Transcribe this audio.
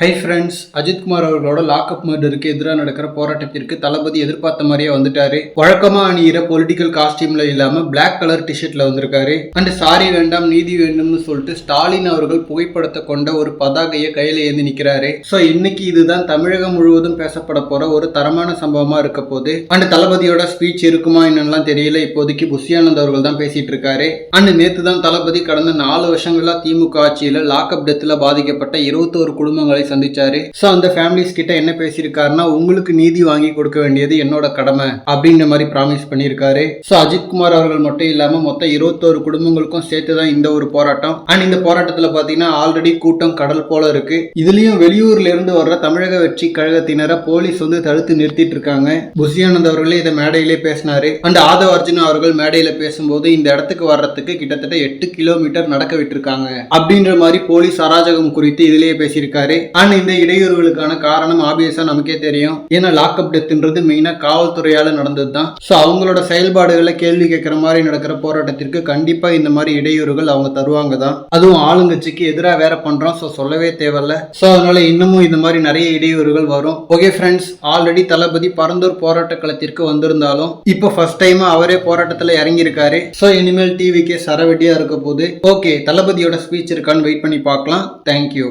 Hi friends Ajithkumar அவர்களோட lockup மர்டருக்கு எதிராக நடக்கிற போராட்டத்திற்கு தளபதி எதிர்பார்த்த மாதிரியே வந்துட்டாரு. வழக்கமா அணியிற பொலிட்டிக்கல் காஸ்டியூம்ல இல்லாம பிளாக் கலர் டிஷர்ட்ல வந்திருக்காரு. அண்ட் சாரி வேண்டாம் நீதி வேண்டும்னு சொல்லிட்டு ஸ்டாலின் அவர்கள் புகைப்படத்தை கொண்ட ஒரு பதாகையை கையில ஏந்தி நிக்கிறாரு. ஸோ இன்னைக்கு இதுதான் தமிழகம் முழுவதும் பேசப்பட போற ஒரு தரமான சம்பவமா இருக்க போது அண்ட் தளபதியோட ஸ்பீச் இருக்குமா என்னன்னுலாம் தெரியல. இப்போதைக்கு புஷியானந்த் அவர்கள் தான் பேசிட்டு இருக்காரு. அண்ட் நேத்து தான் தளபதி கடந்த நாலு வருஷங்களா திமுக ஆட்சியில லாக்அப் டெத்ல பாதிக்கப்பட்ட இருபத்தோரு குடும்பங்களை சந்திச்சாரு ஸோ அந்த ஃபேமிலிஸ் கிட்ட என்ன பேசியிருக்காருன்னா உங்களுக்கு நீதி வாங்கி கொடுக்க வேண்டியது என்னோட கடமை அப்படின்ற மாதிரி ப்ராமிஸ் பண்ணியிருக்காரு. ஸோ அஜித்குமார் அவர்கள் மட்டும் இல்லாமல் மொத்தம் இருபத்தோரு குடும்பங்களுக்கும் சேர்த்து தான் இந்த ஒரு போராட்டம். அண்ட் இந்த போராட்டத்தில் பார்த்தீங்கன்னா ஆல்ரெடி கூட்டம் கடல் போல இருக்கு. இதுலயும் வெளியூர்ல இருந்து வர்ற தமிழக வெற்றி கழகத்தினரை போலீஸ் வந்து தடுத்து நிறுத்திட்டு இருக்காங்க. புஷியானந்த் அவர்களே இதை மேடையிலே பேசினாரு. அண்ட் ஆதவ அர்ஜுனா அவர்கள் மேடையில பேசும்போது இந்த இடத்துக்கு வர்றதுக்கு கிட்டத்தட்ட எட்டு கிலோமீட்டர் நடக்க விட்டுருக்காங்க. அப்படின்ற மாதிரி போலீஸ் அராஜகம் குறித்து இதுலயே பேசியிருக்காரு. அண்ட் இந்த இடையூறுகளுக்கான காரணம் ஆபியஸா நமக்கே தெரியும். ஏன்னா லாக்அப் டெத்ன்றது மெயினா காவல்துறையால நடந்தது தான் ஸோ அவங்களோட செயல்பாடுகளை கேள்வி கேட்கிற மாதிரி நடக்கிற போராட்டத்திற்கு கண்டிப்பா இந்த மாதிரி இடையூறுகள் அவங்க தருவாங்க தான் அதுவும் ஆளுங்கட்சிக்கு எதிராக வேற பண்றோம். ஸோ சொல்லவே தேவையில்ல. ஸோ அதனால இன்னமும் இந்த மாதிரி நிறைய இடையூறுகள் வரும். Okay friends already Thalapathy Parandur போராட்ட களத்திற்கு வந்திருந்தாலும் இப்போ ஃபர்ஸ்ட் டைம் அவரே போராட்டத்தில் இறங்கியிருக்காரு. ஸோ இனிமேல் டிவிக்கே சரவெட்டியா இருக்க போகுது. ஓகே தளபதியோட ஸ்பீச் இருக்கான்னு வெயிட் பண்ணி பார்க்கலாம். தேங்க்யூ